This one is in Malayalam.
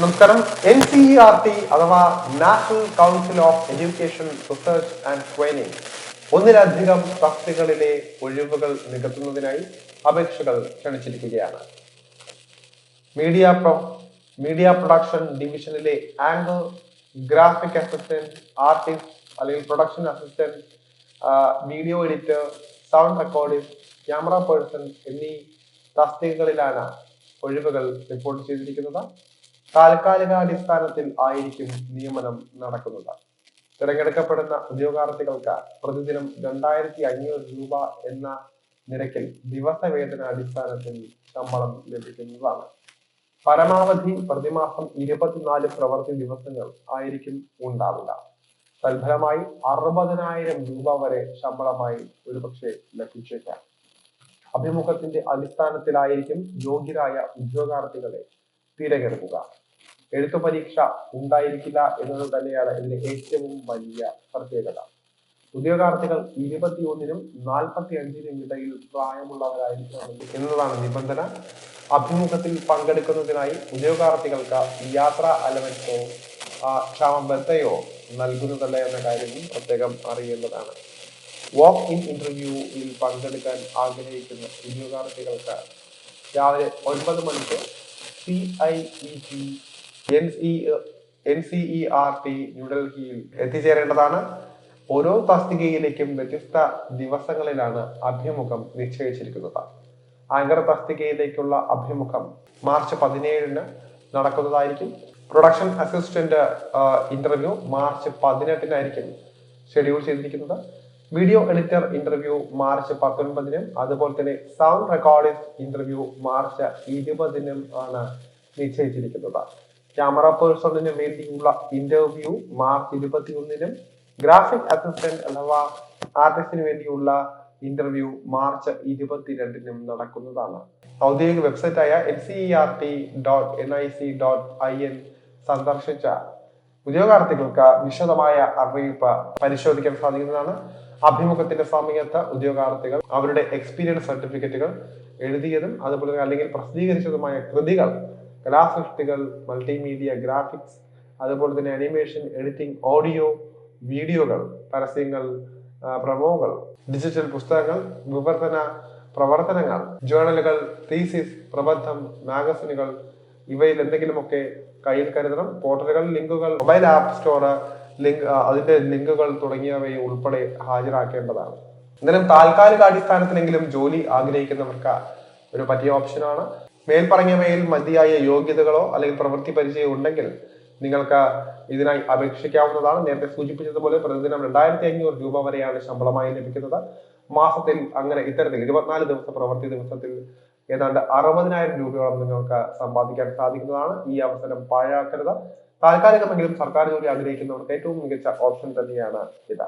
നമസ്കാരം. N C E R T അഥവാ National Council of Education Research and Training ഒന്നിലധികം തസ്തികളിലെ ഒഴിവുകൾ നികത്തുന്നതിനായി അപേക്ഷകൾ ക്ഷണിച്ചിരിക്കുകയാണ്. മീഡിയ പ്രൊ മീഡിയ പ്രൊഡക്ഷൻ ഡിവിഷനിലെ ആങ്കർ ഗ്രാഫിക് അസിസ്റ്റന്റ് ആർട്ടിസ്റ്റ് അല്ലെങ്കിൽ production assistant video editor sound recording camera person എന്നീ തസ്തികകളിലാണ് ഒഴിവുകൾ റിപ്പോർട്ട് ചെയ്തിരിക്കുന്നത്. താൽക്കാലിക അടിസ്ഥാനത്തിൽ ആയിരിക്കും നിയമനം നടക്കുന്നത്. തിരഞ്ഞെടുക്കപ്പെടുന്ന ഉദ്യോഗാർത്ഥികൾക്ക് പ്രതിദിനം രണ്ടായിരത്തി അഞ്ഞൂറ് രൂപ എന്ന നിരക്കിൽ ദിവസവേതന അടിസ്ഥാനത്തിൽ ശമ്പളം ലഭിക്കുന്നതാണ്. പരമാവധി പ്രതിമാസം ഇരുപത്തിനാല് പ്രവൃത്തി ദിവസങ്ങൾ ആയിരിക്കും ഉണ്ടാവുക. തൽഫലമായി അറുപതിനായിരം രൂപ വരെ ശമ്പളമായി ഒരുപക്ഷെ ലഭിച്ചേക്കാം. അഭിമുഖത്തിന്റെ അടിസ്ഥാനത്തിലായിരിക്കും യോഗ്യരായ ഉദ്യോഗാർത്ഥികളെ തിരഞ്ഞെടുക്കുക. എഴുത്തു പരീക്ഷ ഉണ്ടായിരിക്കില്ല എന്നത് തന്നെയാണ് ഇതിന്റെ ഏറ്റവും വലിയ പ്രത്യേകത. ഉദ്യോഗാർത്ഥികൾ ഇരുപത്തിയൊന്നിനും നാൽപ്പത്തി അഞ്ചിനും ഇടയിൽ പ്രായമുള്ളവരായിരിക്കണം എന്നതാണ് നിബന്ധന. അഭിമുഖത്തിൽ പങ്കെടുക്കുന്നതിനായി ഉദ്യോഗാർത്ഥികൾക്ക് യാത്രാ അലവൻസോ ക്ഷാമബത്തയോ നൽകുന്നതല്ല എന്ന കാര്യവും പ്രത്യേകം അറിയേണ്ടതാണ്. വാക്ക് ഇൻ ഇന്റർവ്യൂവിൽ പങ്കെടുക്കാൻ ആഗ്രഹിക്കുന്ന ഉദ്യോഗാർത്ഥികൾക്ക് രാവിലെ ഒൻപത് മണിക്ക് C I E T N C N C E R T ന്യൂഡൽഹിയിൽ എത്തിച്ചേരേണ്ടതാണ്. ഓരോ തസ്തികയിലേക്കും വ്യത്യസ്ത ദിവസങ്ങളിലാണ് അഭിമുഖം നിശ്ചയിച്ചിരിക്കുന്നത്. ആങ്കർ തസ്തികയിലേക്കുള്ള അഭിമുഖം മാർച്ച് പതിനേഴിന് നടക്കുന്നതായിരിക്കും. പ്രൊഡക്ഷൻ അസിസ്റ്റന്റ് ഇന്റർവ്യൂ മാർച്ച് പതിനെട്ടിനായിരിക്കും ഷെഡ്യൂൾ ചെയ്തിരിക്കുന്നത്. വീഡിയോ എഡിറ്റർ ഇന്റർവ്യൂ മാർച്ച് പത്തൊൻപതിനും അതുപോലെ തന്നെ സൗണ്ട് റെക്കോർഡിസ്റ്റ് ഇന്റർവ്യൂ മാർച്ച് ഇരുപതിനും ആണ് നിശ്ചയിച്ചിരിക്കുന്നത്. ക്യാമറ പേഴ്സണിന് വേണ്ടിയുള്ള ഇന്റർവ്യൂ മാർച്ച് ഇരുപത്തിയൊന്നിനും ഗ്രാഫിക് അസിസ്റ്റന്റ് അഥവാ ആർട്ടിസ്റ്റിന് വേണ്ടിയുള്ള ഇന്റർവ്യൂ മാർച്ച് ഇരുപത്തിരണ്ടിനും നടക്കുന്നതാണ്. ഔദ്യോഗിക വെബ്സൈറ്റായ N C E R T dot N I C dot I N സന്ദർശിച്ച ഉദ്യോഗാർത്ഥികൾക്ക് വിശദമായ അറിയിപ്പ് പരിശോധിക്കാൻ സാധിക്കുന്നതാണ്. അഭിമുഖത്തിന്റെ സമയത്ത് ഉദ്യോഗാർത്ഥികൾ അവരുടെ എക്സ്പീരിയൻസ് സർട്ടിഫിക്കറ്റുകൾ എഴുതിയതും അതുപോലെ അല്ലെങ്കിൽ പ്രസിദ്ധീകരിച്ചതുമായ കൃതികൾ കലാസൃഷ്ടികൾ മൾട്ടിമീഡിയ ഗ്രാഫിക്സ് അതുപോലെ തന്നെ അനിമേഷൻ എഡിറ്റിംഗ് ഓഡിയോ വീഡിയോകൾ പരസ്യങ്ങൾ പ്രമോകൾ ഡിജിറ്റൽ പുസ്തകങ്ങൾ വിവർത്തന പ്രവർത്തനങ്ങൾ ജേണലുകൾ തീസിസ് പ്രബന്ധം മാഗസിനുകൾ ഇവയിൽ എന്തെങ്കിലുമൊക്കെ കയ്യിൽ കരുതണം. പോർട്ടലുകൾ ലിങ്കുകൾ മൊബൈൽ ആപ്പ് സ്റ്റോർ ലിങ്ക് അതിന്റെ ലിങ്കുകൾ തുടങ്ങിയവയെ ഉൾപ്പെടെ ഹാജരാക്കേണ്ടതാണ്. എന്നാലും താൽക്കാലിക അടിസ്ഥാനത്തിലെങ്കിലും ജോലി ആഗ്രഹിക്കുന്നവർക്ക് ഒരു പറ്റിയ ഓപ്ഷനാണ് മേൽപ്പറഞ്ഞവയിൽ മതിയായ യോഗ്യതകളോ അല്ലെങ്കിൽ പ്രവൃത്തി പരിചയം ഉണ്ടെങ്കിൽ നിങ്ങൾക്ക് ഇതിനായി അപേക്ഷിക്കാവുന്നതാണ്. നേരത്തെ സൂചിപ്പിച്ചതുപോലെ പ്രതിദിനം രണ്ടായിരത്തി അഞ്ഞൂറ് രൂപ വരെയാണ് ശമ്പളമായി ലഭിക്കുന്നത്. മാസത്തിൽ അങ്ങനെ ഇത്തരത്തിൽ ഇരുപത്തിനാല് ദിവസ പ്രവൃത്തി ദിവസത്തിൽ ഏതാണ്ട് അറുപതിനായിരം രൂപയോളം നിങ്ങൾക്ക് സമ്പാദിക്കാൻ സാധിക്കുന്നതാണ്. ഈ അവസരം പാഴാക്കരുത്. താൽക്കാലികമെങ്കിലും സർക്കാർ ജോലി ആഗ്രഹിക്കുന്നവർക്ക് ഏറ്റവും മികച്ച ഓപ്ഷൻ തന്നെയാണ് ഇത്.